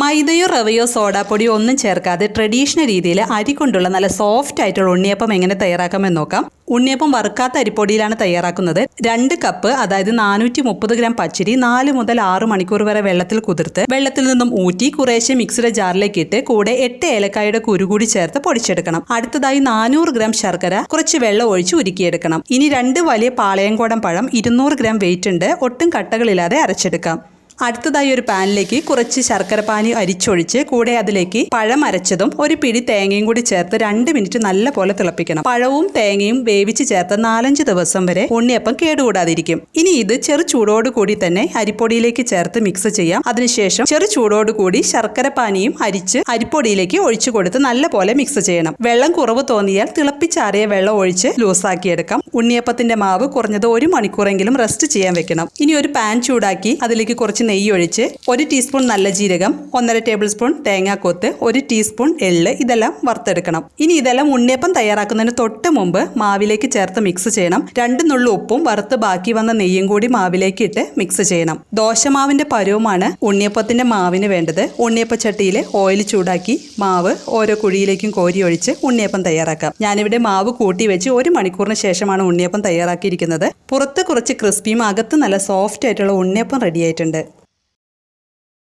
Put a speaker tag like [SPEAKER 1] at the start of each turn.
[SPEAKER 1] മൈദയോ റവയോ സോഡാപ്പൊടിയോ ഒന്നും ചേർക്കാതെ ട്രഡീഷണൽ രീതിയിൽ അരി കൊണ്ടുള്ള നല്ല സോഫ്റ്റ് ആയിട്ടുള്ള ഉണ്ണിയപ്പം എങ്ങനെ തയ്യാറാക്കാമെന്ന് നോക്കാം. ഉണ്ണിയപ്പം വറുക്കാത്ത അരിപ്പൊടിയിലാണ് തയ്യാറാക്കുന്നത്. രണ്ട് കപ്പ് അതായത് നാനൂറ്റി മുപ്പത് ഗ്രാം പച്ചരി നാല് മുതൽ ആറ് മണിക്കൂർ വരെ വെള്ളത്തിൽ കുതിർത്ത് വെള്ളത്തിൽ നിന്നും ഊറ്റി കുറേശ്ശെ മിക്സിയുടെ ജാറിലേക്ക് ഇട്ട് കൂടെ എട്ട് ഏലക്കായുടെ കുരു കൂടി ചേർത്ത് പൊടിച്ചെടുക്കണം. അടുത്തതായി നാനൂറ് ഗ്രാം ശർക്കര കുറച്ച് വെള്ളം ഒഴിച്ച് ഉരുക്കിയെടുക്കണം. ഇനി രണ്ട് വലിയ പാളയംകോടൻ പഴം ഇരുന്നൂറ് ഗ്രാം വെയിറ്റ് ഉണ്ട്. ഒട്ടും കട്ടകളില്ലാതെ അരച്ചെടുക്കാം. അടുത്തതായി ഒരു പാനിലേക്ക് കുറച്ച് ശർക്കര പാനി അരിച്ചൊഴിച്ച് കൂടെ അതിലേക്ക് പഴം അരച്ചതും ഒരു പിടി തേങ്ങയും കൂടി ചേർത്ത് രണ്ട് മിനിറ്റ് നല്ല പോലെ തിളപ്പിക്കണം. പഴവും തേങ്ങയും വേവിച്ച് ചേർത്ത് നാലഞ്ച് ദിവസം വരെ ഉണ്ണിയപ്പം കേടുകൂടാതിരിക്കും. ഇനി ഇത് ചെറു ചൂടോട് കൂടി തന്നെ അരിപ്പൊടിയിലേക്ക് ചേർത്ത് മിക്സ് ചെയ്യാം. അതിനുശേഷം ചെറു ചൂടോട് കൂടി ശർക്കര പാനിയും അരിച്ച് അരിപ്പൊടിയിലേക്ക് ഒഴിച്ചു കൊടുത്ത് നല്ല പോലെ മിക്സ് ചെയ്യണം. വെള്ളം കുറവ് തോന്നിയാൽ തിളപ്പിച്ചാറിയ വെള്ളം ഒഴിച്ച് ലൂസാക്കിയെടുക്കാം ഉണ്ണിയപ്പത്തിന്റെ മാവ് കുറഞ്ഞത് ഒരു മണിക്കൂറെങ്കിലും റെസ്റ്റ് ചെയ്യാൻ വെക്കണം. ഇനി ഒരു പാൻ ചൂടാക്കി അതിലേക്ക് നെയ്യ് ഒഴിച്ച് ഒരു ടീസ്പൂൺ നല്ല ജീരകം ഒന്നര ടേബിൾ സ്പൂൺ തേങ്ങാക്കൊത്ത് ഒരു ടീസ്പൂൺ എള്ള് ഇതെല്ലാം വറുത്തെടുക്കണം. ഇനി ഇതെല്ലാം ഉണ്ണിയപ്പം തയ്യാറാക്കുന്നതിന് തൊട്ട് മുമ്പ് മാവിലേക്ക് ചേർത്ത് മിക്സ് ചെയ്യണം. രണ്ട് നുള്ളു ഉപ്പും വറുത്ത് ബാക്കി വന്ന നെയ്യും കൂടി മാവിലേക്ക് ഇട്ട് മിക്സ് ചെയ്യണം. ദോശമാവിന്റെ പരുവമാണ് ഉണ്ണിയപ്പത്തിന്റെ മാവിന് വേണ്ടത്. ഉണ്ണിയപ്പച്ചട്ടിയിൽ ഓയിൽ ചൂടാക്കി മാവ് ഓരോ കുഴിയിലേക്കും കോരി ഒഴിച്ച് ഉണ്ണിയപ്പം തയ്യാറാക്കാം. ഞാനിവിടെ മാവ് കൂട്ടി വെച്ച് ഒരു മണിക്കൂറിന് ശേഷമാണ് ഉണ്ണിയപ്പം തയ്യാറാക്കിയിരിക്കുന്നത്. പുറത്ത് കുറച്ച് ക്രിസ്പിയും അകത്ത് നല്ല സോഫ്റ്റ് ആയിട്ടുള്ള ഉണ്ണിയപ്പം റെഡി ആയിട്ടുണ്ട്.